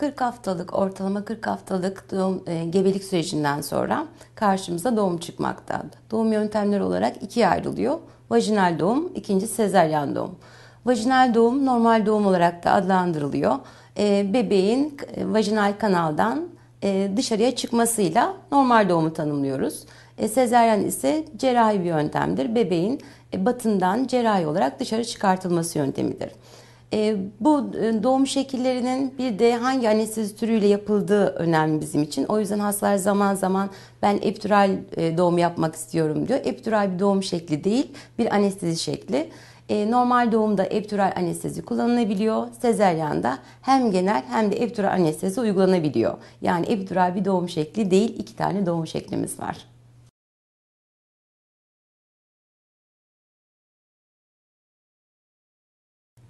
40 haftalık ortalama 40 haftalık doğum, e, gebelik sürecinden sonra karşımıza doğum çıkmakta. Doğum yöntemleri olarak ikiye ayrılıyor. Vajinal doğum, ikinci sezeryan doğum. Vajinal doğum normal doğum olarak da adlandırılıyor. E, bebeğin e, vajinal kanaldan e, dışarıya çıkmasıyla normal doğumu tanımlıyoruz. E, sezeryan ise cerrahi bir yöntemdir. Bebeğin e, batından cerrahi olarak dışarı çıkartılması yöntemidir. E, bu doğum şekillerinin bir de hangi anestezi türüyle yapıldığı önemli bizim için. O yüzden hastalar zaman zaman ben epidural e, doğum yapmak istiyorum diyor. Epidural bir doğum şekli değil, bir anestezi şekli. E, normal doğumda epidural anestezi kullanılabiliyor. Sezeryanda hem genel hem de epidural anestezi uygulanabiliyor. Yani epidural bir doğum şekli değil, iki tane doğum şeklimiz var.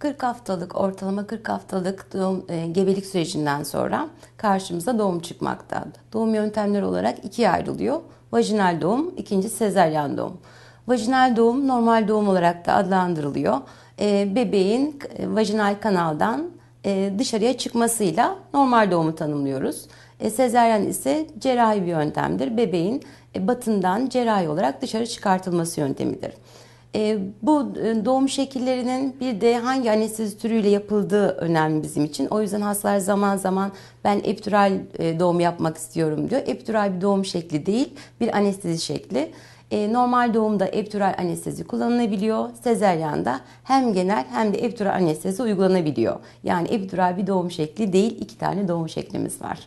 40 haftalık ortalama 40 haftalık doğum, e, gebelik sürecinden sonra karşımıza doğum çıkmakta. Doğum yöntemleri olarak ikiye ayrılıyor. Vajinal doğum, ikinci sezeryan doğum. Vajinal doğum normal doğum olarak da adlandırılıyor. E, bebeğin e, vajinal kanaldan e, dışarıya çıkmasıyla normal doğumu tanımlıyoruz. E, sezeryan ise cerrahi bir yöntemdir. Bebeğin e, batından cerrahi olarak dışarı çıkartılması yöntemidir. E, bu doğum şekillerinin bir de hangi anestezi türüyle yapıldığı önemli bizim için. O yüzden hastalar zaman zaman ben epidural e, doğum yapmak istiyorum diyor. Epidural bir doğum şekli değil, bir anestezi şekli. E, normal doğumda epidural anestezi kullanılabiliyor. Sezeryanda hem genel hem de epidural anestezi uygulanabiliyor. Yani epidural bir doğum şekli değil, iki tane doğum şeklimiz var.